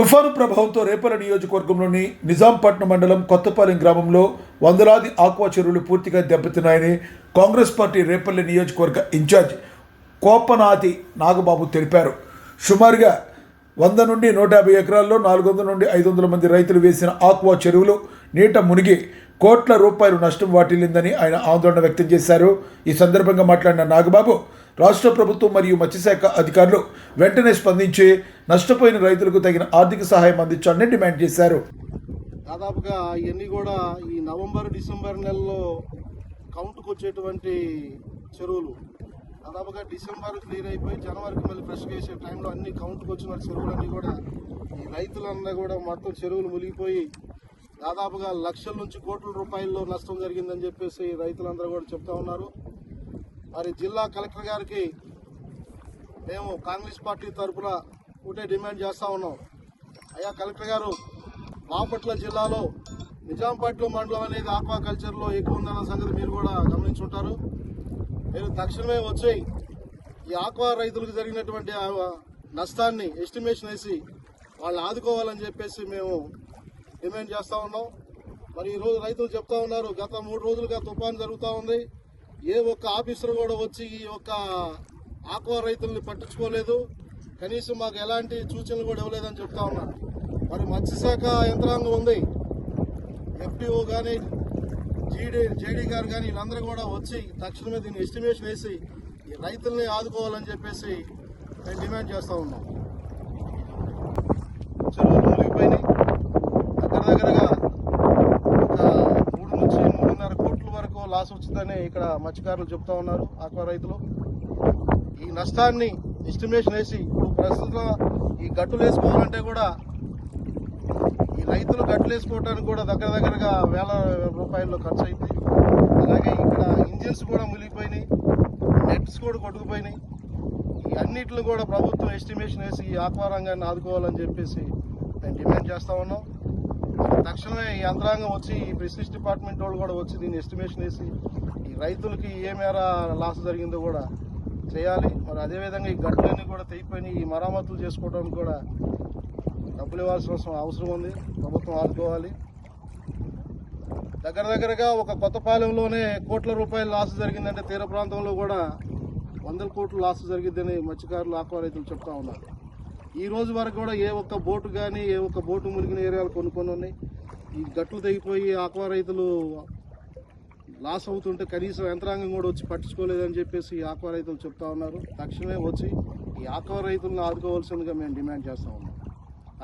తుఫాను ప్రభావంతో రేపల నియోజకవర్గంలోని నిజాంపట్నం మండలం కొత్తపాలెం గ్రామంలో వందలాది ఆక్వా చెరువులు పూర్తిగా దెబ్బతిన్నాయని కాంగ్రెస్ పార్టీ రేపల్లె నియోజకవర్గ ఇన్ఛార్జ్ కోపనాతి నాగబాబు తెలిపారు. సుమారుగా వంద నుండి నూట యాభై ఎకరాల్లో నాలుగు వందల నుండి ఐదు వందల మంది రైతులు వేసిన ఆక్వా చెరువులు నీట మునిగి కోట్ల రూపాయలు నష్టం వాటిల్లిందని ఆయన ఆందోళన వ్యక్తం చేశారు. ఈ సందర్భంగా మాట్లాడిన నాగబాబు రాష్ట్ర ప్రభుత్వం మరియు మత్స్యశాఖ అధికారులు వెంటనే స్పందించి నష్టపోయిన రైతులకు తగిన ఆర్థిక సహాయం అందించాలని డిమాండ్ చేశారు. దాదాపుగా ఇవన్నీ కూడా ఈ నవంబర్ డిసెంబర్ నెలలో కౌంట్కి వచ్చేటువంటి చెరువులు. దాదాపుగా డిసెంబర్ క్లియర్ అయిపోయి జనవరికి మళ్ళీ ఫ్రెష్గా వేసే టైంలో అన్ని కౌంట్కి వచ్చిన చెరువులన్నీ కూడా ఈ రైతులందరూ కూడా మొత్తం చెరువులు మునిగిపోయి దాదాపుగా లక్షల నుంచి కోట్ల రూపాయల్లో నష్టం జరిగిందని చెప్పేసి రైతులందరూ కూడా చెప్తా ఉన్నారు. మరి జిల్లా కలెక్టర్ గారికి మేము కాంగ్రెస్ పార్టీ తరఫున ఒకటే డిమాండ్ చేస్తూ ఉన్నాం. అయ్యా కలెక్టర్ గారు బాపట్ల జిల్లాలో నిజాంపట్ల మండలం అనేది ఆక్వా కల్చర్లో ఎక్కువ ఉందన్న సంగతి మీరు కూడా గమనించుంటారు. మీరు తక్షణమే వచ్చి ఈ ఆక్వా రైతులకు జరిగినటువంటి ఆ నష్టాన్ని ఎస్టిమేషన్ వేసి వాళ్ళు ఆదుకోవాలని చెప్పేసి మేము డిమాండ్ చేస్తూ ఉన్నాం. మరి ఈరోజు రైతులు చెప్తా ఉన్నారు గత మూడు రోజులుగా తుఫాన్ జరుగుతూ ఉంది. ఏ ఒక్క ఆఫీసర్ కూడా వచ్చి ఈ యొక్క ఆక్వా రైతుల్ని పట్టించుకోలేదు. కనీసం మాకు ఎలాంటి సూచనలు కూడా ఇవ్వలేదని చెప్తా ఉన్నారు మరి మత్స్యశాఖ యంత్రాంగం ఉంది. ఎఫ్డిఓ కానీ జీడీ జేడీ గారు కానీ వీళ్ళందరూ కూడా వచ్చి తక్షణమే దీన్ని ఎస్టిమేషన్ వేసి ఈ రైతుల్ని ఆదుకోవాలని చెప్పేసి మేము డిమాండ్ చేస్తూ ఉన్నాం. చెరువులు మునిగిపోయినాయి దగ్గర దగ్గరగా ఒక మూడు నుంచి మూడున్నర కోట్ల వరకు లాస్ ఇక్కడ మత్స్యకారులు చెప్తా ఉన్నారు ఆక్వా రైతులు. ఈ నష్టాన్ని ఎస్టిమేషన్ వేసి ఇప్పుడు ప్రస్తుతం ఈ గట్టులు వేసుకోవాలంటే కూడా ఈ రైతులు గట్టులు వేసుకోవడానికి కూడా దగ్గర దగ్గరగా వేల రూపాయల్లో ఖర్చు అయింది. అలాగే ఇక్కడ ఇంజిన్స్ కూడా మునిగిపోయినాయి నెట్స్ కూడా కొట్టుకుపోయినాయి. ఈ అన్నిటిని కూడా ప్రభుత్వం ఎస్టిమేషన్ వేసి ఈ ఆక్వా రంగాన్ని ఆదుకోవాలని చెప్పేసి మేము డిమాండ్ చేస్తా ఉన్నాం. తక్షణమే ఈ యంత్రాంగం వచ్చి ఈ బిజినెస్ డిపార్ట్మెంట్ వాళ్ళు కూడా వచ్చి దీన్ని ఎస్టిమేషన్ వేసి ఈ రైతులకి ఏ మేర లాస్ జరిగిందో కూడా చేయాలి. మరి అదేవిధంగా ఈ గట్లన్నీ కూడా తెగిపోయి ఈ మరామతులు చేసుకోవడానికి కూడా డబ్బులు ఇవ్వాల్సిన అవసరం- ఉంది. ప్రభుత్వం ఆదుకోవాలి. దగ్గర దగ్గరగా ఒక కొత్తపాలెంలోనే కోట్ల రూపాయల లాస్ జరిగిందంటే తీర ప్రాంతంలో కూడా వందల కోట్ల లాస్ జరిగిందని మత్స్యకారులు ఆక్వా రైతులు చెప్తా ఉన్నారు. ఈ రోజు వరకు కూడా ఏ ఒక్క బోటు కానీ ఏ ఒక్క బోటు మునిగిన ఏరియాలు కొన్ని కొన్ని ఉన్నాయి. ఈ గట్లు తెగిపోయి ఆక్వా రైతులు లాస్ అవుతుంటే కనీసం యంత్రాంగం కూడా వచ్చి పట్టించుకోలేదని చెప్పేసి ఈ ఆక్వా రైతులు చెప్తా ఉన్నారు. తక్షణమే వచ్చి ఈ ఆక్వా రైతులను ఆదుకోవాల్సిందిగా మేము డిమాండ్ చేస్తా ఉన్నాం.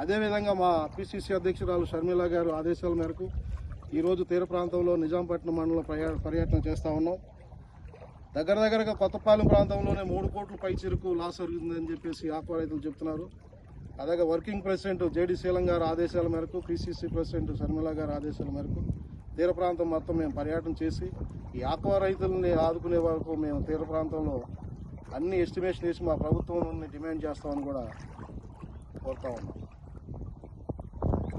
అదేవిధంగా మా పిసిసి అధ్యక్షురాలు షర్మిల గారు ఆదేశాల మేరకు ఈరోజు తీర ప్రాంతంలో నిజాంపట్నం మండలం పర్యటన చేస్తూ ఉన్నాం. దగ్గర దగ్గరగా కొత్తపాలెం ప్రాంతంలోనే మూడు కోట్ల పై చెరుకు లాస్ జరుగుతుందని చెప్పేసి ఆక్వా రైతులు చెప్తున్నారు. అలాగే వర్కింగ్ ప్రెసిడెంట్ జేడి శీలం గారి ఆదేశాల మేరకు పిసిసి ప్రెసిడెంట్ శర్మిల గారి ఆదేశాల మేరకు తీర ప్రాంతం మొత్తం మేము పర్యటన చేసి ఈ ఆక్వా రైతుల్ని ఆదుకునే వరకు మేము తీర ప్రాంతంలో అన్ని ఎస్టిమేషన్ వేసి మా ప్రభుత్వం నుండి డిమాండ్ చేస్తామని కూడా కోరుతా ఉన్నాం.